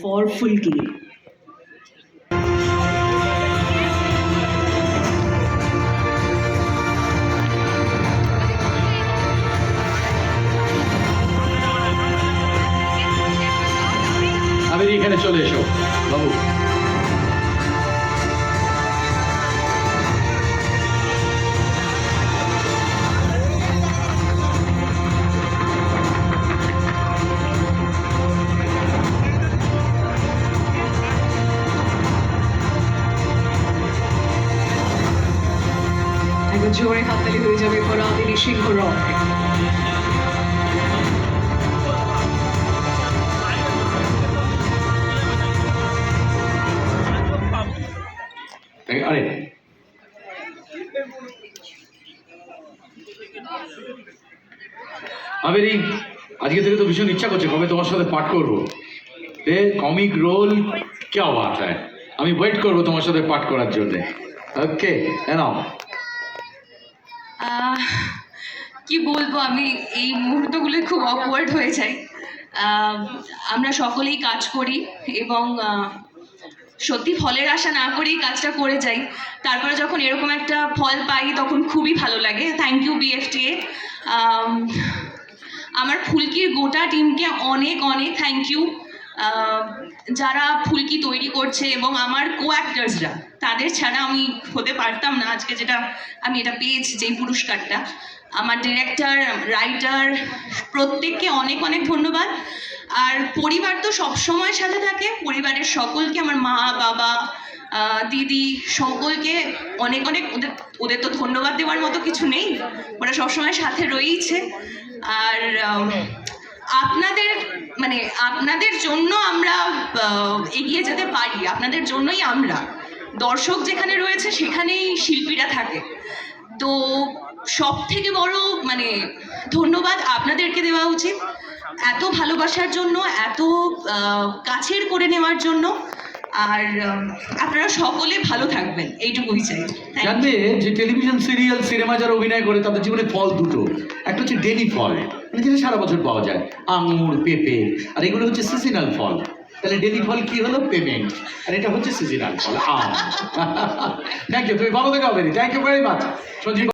for full game. আমি এখানে চলে এসো বাবু একবার জোরে হাততালি হয়ে যাবে পরাদিনী সিংহ আরে। আমির আজকে থেকে তো ভীষণ ইচ্ছা করছে, কবে তোমার সাথে পাঠ করব? এ কমিক রোল কে বাত আমি ওয়েট করব তোমার সাথে পাঠ করার জন্য। ওকে নাও। কি বলব, আমি এই মুহূর্তগুলো খুব অকওয়ার্ড হয়ে যাই আমরা সকলেই কাজ করি এবং সত্যি ফলের আশা না করেই কাজটা করে যাই। তারপরে যখন এরকম একটা ফল পাই, তখন খুবই ভালো লাগে। থ্যাংক ইউ বিএফটিএ আমার ফুলকির গোটা টিমকে অনেক অনেক থ্যাংক ইউ যারা ফুলকি তৈরি করছে এবং আমার কো অ্যাক্টার্সরা তাদের ছাড়া আমি হতে পারতাম না। আজকে যেটা আমি এটা পেয়েছি, যেই পুরস্কারটা। আমার ডিরেক্টর রাইটার প্রত্যেককে অনেক অনেক ধন্যবাদ। আর পরিবার তো সবসময় সাথে থাকে। পরিবারের সকলকে, আমার মা, বাবা দিদি সকলকে অনেক অনেক ওদের ওদের তো ধন্যবাদ দেওয়ার মতো কিছু নেই। ওরা সবসময় সাথে রয়েইছে। আর আপনাদের মানে আপনাদের জন্য আমরা এগিয়ে যেতে পারি, আপনাদের জন্যই আমরা। দর্শক যেখানে রয়েছে, সেখানেই শিল্পীরা থাকে। তো সব থেকে বড় মানে ধন্যবাদ আপনাদেরকে দেওয়া উচিত। এত ভালোবাসার জন্য, এত কাছের করে নেওয়ার জন্য। আর আপনারা সকলে ভালো থাকবেন, এইটুকুই চাই। জানবে যে টেলিভিশন, সিরিয়াল, সিনেমা যারা অভিনয় করে, তাদের জীবনে ফল দুটো। একটা হচ্ছে ডেলি ফল মানে যেটা সারা বছর পাওয়া যায়। আঙুর, পেঁপে, আর এগুলো হচ্ছে সিজনাল ফল। তাহলে ডেলি ফল কি হলো? পেমেন্ট। আর এটা হচ্ছে সিজনাল ফল থ্যাংক ইউ তুমি ভালো থ্যাংক ইউ ভেরি মাচ